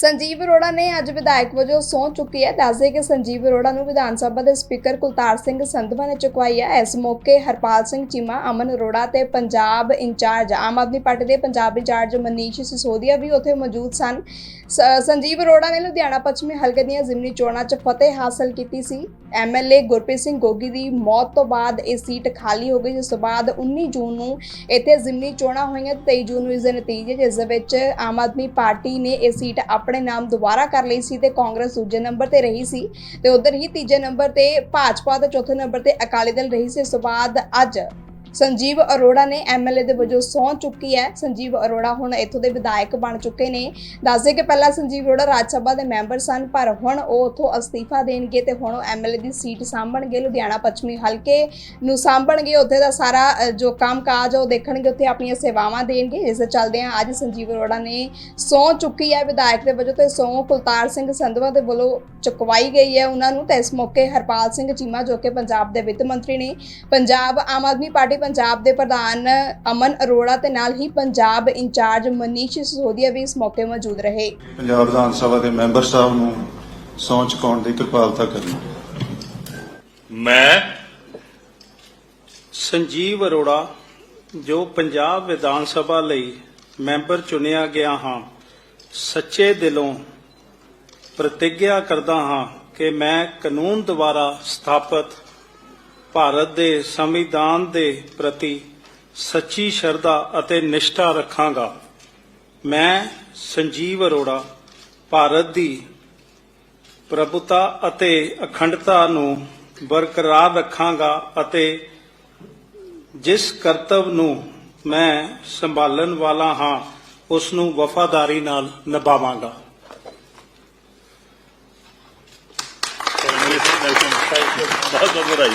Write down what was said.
ਸੰਜੀਵ ਅਰੋੜਾ ਨੇ ਅੱਜ ਵਿਧਾਇਕ ਵਜੋਂ ਸਹੁੰ ਚੁੱਕੀ ਹੈ। ਦੱਸਦੇ ਕਿ ਸੰਜੀਵ ਅਰੋੜਾ ਨੂੰ ਵਿਧਾਨ ਸਭਾ ਦੇ ਸਪੀਕਰ ਕੁਲਤਾਰ ਸਿੰਘ ਸੰਧਵਾ ਨੇ ਚੁਕਵਾਈ ਹੈ। ਇਸ ਮੌਕੇ ਹਰਪਾਲ ਸਿੰਘ ਚੀਮਾ, ਅਮਨ ਅਰੋੜਾ ਤੇ ਪੰਜਾਬ ਇੰਚਾਰਜ, ਆਮ ਆਦਮੀ ਪਾਰਟੀ ਦੇ ਪੰਜਾਬ ਇੰਚਾਰਜ ਮਨੀਸ਼ ਸਿਸੋਦੀਆ ਵੀ ਉੱਥੇ ਮੌਜੂਦ ਸਨ। ਸ- ਸੰਜੀਵ ਅਰੋੜਾ ਨੇ ਲੁਧਿਆਣਾ ਪੱਛਮੀ ਹਲਕੇ ਦੀਆਂ ਜ਼ਿਮਨੀ ਚੋਣਾਂ 'ਚ ਫਤਿਹ ਹਾਸਲ ਕੀਤੀ ਸੀ। ਐਮਐਲਏ ਗੁਰਪ੍ਰੀਤ ਸਿੰਘ ਗੋਗੀ ਦੀ ਮੌਤ ਤੋਂ ਬਾਅਦ ਇਹ ਸੀਟ ਖਾਲੀ ਹੋ ਗਈ। ਜਿਸ ਤੋਂ ਬਾਅਦ 19 ਜੂਨ ਨੂੰ ਇੱਥੇ ਜ਼ਿਮਨੀ ਚੋਣਾਂ ਹੋਈਆਂ। ਤੇ 23 ਜੂਨ ਨੂੰ ਇਸ ਦੇ ਨਤੀਜੇ, ਜਿਸ ਦੇ ਵਿੱਚ ਆਮ ਆਦਮੀ ਪਾਰਟੀ ਨੇ ਇਹ ਸੀਟ ਆਪਣੇ ਆਪਣੇ ਨਾਮ ਦੁਬਾਰਾ ਕਰ ਲਈ ਸੀ ਤੇ ਕਾਂਗਰਸ ਦੂਜੇ ਨੰਬਰ ਤੇ ਰਹੀ ਸੀ ਤੇ ਉਧਰ ਹੀ ਤੀਜੇ ਨੰਬਰ ਤੇ ਭਾਜਪਾ ਤੇ ਚੌਥੇ ਨੰਬਰ ਤੇ ਅਕਾਲੀ ਦਲ ਰਹੀ ਸੀ। ਇਸ ਤੋਂ ਬਾਅਦ ਅੱਜ ਸੰਜੀਵ ਅਰੋੜਾ ਨੇ ਐਮਐਲਏ ਦੇ ਵਜੋਂ ਸਹੁੰ ਚੁੱਕੀ ਹੈ। ਸੰਜੀਵ ਅਰੋੜਾ ਹੁਣ ਇੱਥੋਂ ਦੇ ਵਿਧਾਇਕ ਬਣ ਚੁੱਕੇ ਨੇ। ਦੱਸਦੇ ਕਿ ਪਹਿਲਾਂ ਸੰਜੀਵ ਅਰੋੜਾ ਰਾਜ ਸਭਾ ਦੇ ਮੈਂਬਰ ਸਨ, ਪਰ ਹੁਣ ਉਹ ਉੱਥੋਂ ਅਸਤੀਫਾ ਦੇਣਗੇ ਤੇ ਹੁਣ ਉਹ ਐਮਐਲਏ ਦੀ ਸੀਟ ਸਾਂਭਣਗੇ, ਲੁਧਿਆਣਾ ਪੱਛਮੀ ਹਲਕੇ ਨੂੰ ਸਾਂਭਣਗੇ। ਉੱਥੇ ਦਾ ਸਾਰਾ ਜੋ ਕੰਮਕਾਜ ਆ, ਉਹ ਦੇਖਣਗੇ, ਉੱਥੇ ਆਪਣੀਆਂ ਸੇਵਾਵਾਂ ਦੇਣਗੇ। ਇਸ ਦੇ ਚੱਲਦੇ ਆ ਅੱਜ ਸੰਜੀਵ ਅਰੋੜਾ ਨੇ ਸਹੁੰ ਚੁੱਕੀ ਹੈ ਵਿਧਾਇਕ ਦੇ ਵਜੋਂ ਤੇ ਸਹੁੰ ਕੁਲਤਾਰ ਸਿੰਘ ਸੰਧਵਾ ਦੇ ਵੱਲੋਂ ਚੁਕਵਾਈ ਗਈ ਹੈ ਉਹਨਾਂ ਨੂੰ। ਤੇ ਇਸ ਮੌਕੇ ਹਰਪਾਲ ਸਿੰਘ ਚੀਮਾ, ਜੋ ਕਿ ਪੰਜਾਬ ਦੇ ਵਿੱਤ ਮੰਤਰੀ ਨੇ, ਪੰਜਾਬ ਆਮ ਆਦਮੀ ਪਾਰਟੀ ਪੰਜਾਬ ਦੇ ਪ੍ਰਧਾਨ ਅਮਨ ਅਰੋੜਾ ਤੇ ਨਾਲ ਹੀ ਪੰਜਾਬ ਇੰਚਾਰਜ ਮਨੀਸ਼ ਸਿਸੋਦੀਆ ਵੀ ਇਸ ਮੌਕੇ ਮੌਜੂਦ ਰਹੇ। ਪੰਜਾਬ ਵਿਧਾਨ ਸਭਾ ਦੇ ਮੈਂਬਰ ਸਾਹਿਬ ਨੂੰ ਸਹੁੰ ਚੁਕਾਉਣ ਦੀ ਕਿਰਪਾਲਤਾ ਕਰਨੀ। ਮੈਂ ਸੰਜੀਵ ਅਰੋੜਾ ਜੋ ਪੰਜਾਬ ਵਿਧਾਨ ਸਭਾ ਲਈ ਮੈਂਬਰ ਚੁਣਿਆ ਗਿਆ ਹਾਂ ਸੱਚੇ ਦਿਲੋਂ ਪ੍ਰਤੀਗਿਆ ਕਰਦਾ ਹਾਂ ਕਿ ਮੈਂ ਕਾਨੂੰਨ ਦੁਆਰਾ ਸਥਾਪਿਤ ਭਾਰਤ ਦੇ ਸੰਵਿਧਾਨ ਦੇ ਪ੍ਰਤੀ ਸੱਚੀ ਸ਼ਰਧਾ ਅਤੇ ਨਿਸ਼ਠਾ ਰੱਖਾਂਗਾ। ਮੈਂ ਸੰਜੀਵ ਅਰੋੜਾ, ਭਾਰਤ ਦੀ ਪ੍ਰਭੁਤਾ ਅਤੇ ਅਖੰਡਤਾ ਨੂੰ ਬਰਕਰਾਰ ਰੱਖਾਂਗਾ ਅਤੇ ਜਿਸ ਕਰਤਵ ਨੂੰ ਮੈਂ ਸੰਭਾਲਣ ਵਾਲਾ ਹਾਂ, ਉਸ ਨੂੰ ਵਫਾਦਾਰੀ ਨਾਲ ਨਿਭਾਵਾਂਗਾ। ない、その、バい。